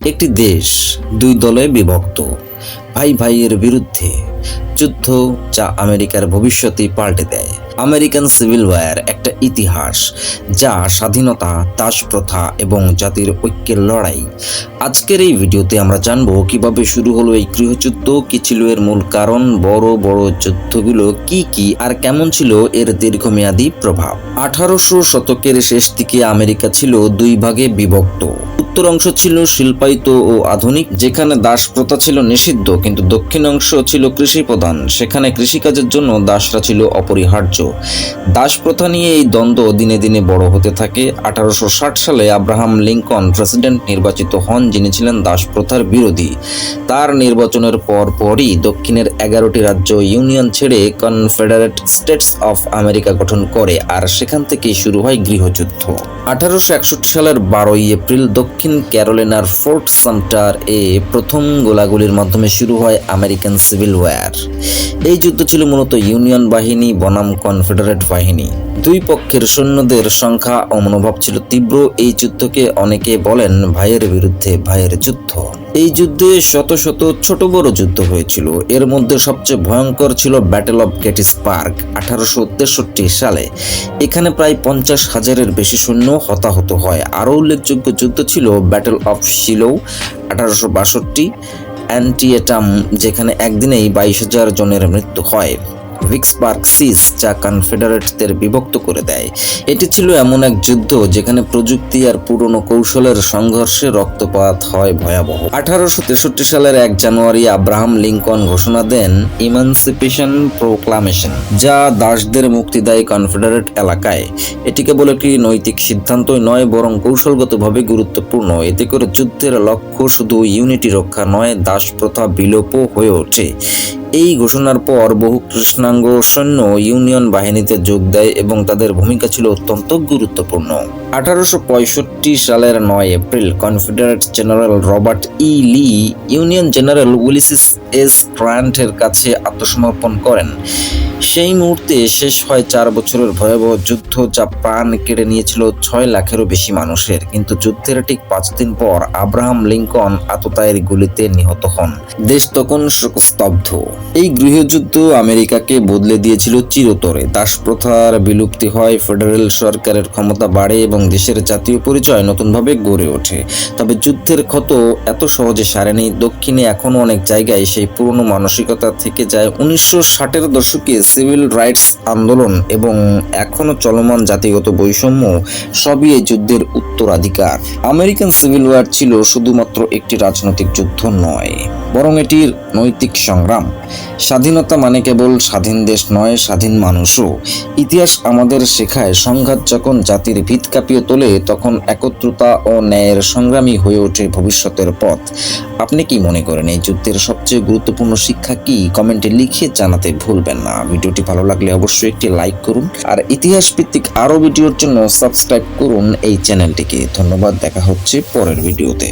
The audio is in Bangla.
একটি দেশ দুই দলে বিভক্ত। ভাই ভাইয়ের বিরুদ্ধে যুদ্ধ যা আমেরিকার ভবিষ্যতে পাল্টে দেয়। আমেরিকান সিভিল ওয়ার একটা ইতিহাস যা স্বাধীনতা, দাসপ্রথা এবং জাতির ঐক্যের লড়াই। আজকের এই ভিডিওতে আমরা জানব কীভাবে শুরু হলো এই গৃহযুদ্ধ, কি ছিল এর মূল কারণ, বড় বড় যুদ্ধগুলো কি কি, আর কেমন ছিল এর দীর্ঘমেয়াদী প্রভাব। আঠারোশো শতকের শেষ দিকে আমেরিকা ছিল দুই ভাগে বিভক্ত। উত্তর অংশ ছিল শিল্পায়িত ও আধুনিক, যেখানে দাস প্রথা ছিল নিষিদ্ধ, কিন্তু দক্ষিণ অংশ ছিল কৃষি প্রধান সেখানে কৃষিকাজের জন্য দাসরা ছিল অপরিহার্য। দাস প্রথা নিয়ে এই দ্বন্দ্ব দিনে দিনে বড় হতে থাকে। আঠারোশো ষাট সালে আব্রাহাম লিঙ্কন প্রেসিডেন্ট নির্বাচিত হন, যিনি ছিলেন দাস প্রথার বিরোধী। তার নির্বাচনের পর পরই দক্ষিণের এগারোটি রাজ্য ইউনিয়ন ছেড়ে কনফেডারেট স্টেটস অফ আমেরিকা গঠন করে, আর সেখান থেকেই শুরু হয় গৃহযুদ্ধ। আঠারোশো একষট্টি সালের বারোই এপ্রিল দক্ষিণ ক্যারোলিনার ফোর্ট সামটার এ প্রথম গোলাগুলির মাধ্যমে শুরু হয় আমেরিকান সিভিল ওয়ার এই যুদ্ধ ছিল মূলত ইউনিয়ন বাহিনী, বনাম কনফেডারেট বাহিনী। দুই পক্ষের সৈন্যদের সংখ্যা ও মনোভাব ছিল তীব্র। এই যুদ্ধকে অনেকে বলেন ভাইয়ের বিরুদ্ধে ভাইয়ের যুদ্ধ। এই যুদ্ধে শত শত ছোট বড় যুদ্ধ হয়েছিল। এর মধ্যে সবচেয়ে ভয়ঙ্কর ছিল ব্যাটেল অফ গেটিসবার্গ আঠারোশো তেষট্টি সালে। এখানে প্রায় পঞ্চাশ হাজারের বেশি সৈন্য হতাহত হয়। আরও উল্লেখযোগ্য যুদ্ধ ছিল ব্যাটেল অফ শিলো আঠারোশো বাষট্টি অ্যান্টিয়েটাম যেখানে একদিনেই বাইশ হাজার জনের মৃত্যু হয়। ভিক্সবার্গ সিস, যা কনফেডারেটদের বিভক্ত করে দেয়। এটি ছিল এমন এক যুদ্ধ যেখানে প্রযুক্তি আর পুরনো কৌশলের সংঘর্ষে রক্তপাত হয় ভয়াবহ। আঠারোশো তেষট্টি সালের এক জানুয়ারি আব্রাহাম লিঙ্কন ঘোষণা দেন ইমানসিপেশন প্রোক্লামেশন, যা দাসদের মুক্তি দেয় কনফেডারেট এলাকায়। এটি কেবল একটি নৈতিক সিদ্ধান্তই নয়, বরং কৌশলগতভাবে গুরুত্বপূর্ণ। এতে করে যুদ্ধের লক্ষ্য শুধু ইউনিটি রক্ষা নয় দাস প্রথা বিলোপও হয়ে ওঠে। এই ঘোষণার পর বহু কৃষ্ণাঙ্গ সৈন্য ইউনিয়ন বাহিনীতে যোগ দেয় এবং তাদের ভূমিকা ছিল অত্যন্ত গুরুত্বপূর্ণ। আঠারোশো পঁয়ষট্টি সালের নয় April Confederate general Robert E Lee Union general Ulysses S গ্রান্টের কাছে আত্মসমর্পণ করেন। সেই মুহূর্তে শেষ হয় চার বছরের ভয়াবহ যুদ্ধ যা প্রাণ কেড়ে নিয়েছিল ছয় লাখেরও বেশি মানুষের। কিন্তু যুদ্ধের ঠিক পাঁচ দিন পর আব্রাহাম লিঙ্কন আততায়ের গুলিতে নিহত হন। দেশ তখন স্তব্ধ। এই গৃহযুদ্ধ আমেরিকাকে বদলে দিয়েছিল চিরতরে। দাসপ্রথার বিলুপ্তি হয় ফেডারেল সরকারের ক্ষমতা বাড়ে এবং দেশের জাতীয় পরিচয় নতুনভাবে গড়ে ওঠে। তবে যুদ্ধের ক্ষত এত সহজে সারেনি। দক্ষিণে এখনও অনেক জায়গায় সেই পুরনো মানসিকতা থেকে যায় উনিশশো ষাটের দশকে সিভিল রাইটস আন্দোলন এবং এখনও চলমান জাতিগত বৈষম্য সবই এই যুদ্ধের উত্তরাধিকার। আমেরিকান সিভিল ওয়ার ছিল শুধুমাত্র একটি রাজনৈতিক যুদ্ধ নয়, বরং এটির নৈতিক সংগ্রাম। স্বাধীনতা মানে কেবল স্বাধীন দেশ নয়, স্বাধীন মানুষও। ইতিহাস আমাদের শেখায়, সংঘাত যখন জাতির ভিত কাঁপিয়ে তোলে, তখন একত্রতা ও ন্যায়ের সংগ্রামী হয়ে ওঠে ভবিষ্যতের পথ। আপনি কি মনে করেন এই যুদ্ধের সবচেয়ে গুরুত্বপূর্ণ শিক্ষা কি? কমেন্টে লিখে জানাতে ভুলবেন না। ভিডিওটি ভালো লাগলে অবশ্যই একটি লাইক করুন। আর ইতিহাস ভিত্তিক আরও ভিডিওর জন্য সাবস্ক্রাইব করুন এই চ্যানেলটিকে। ধন্যবাদ, দেখা হচ্ছে পরের ভিডিওতে।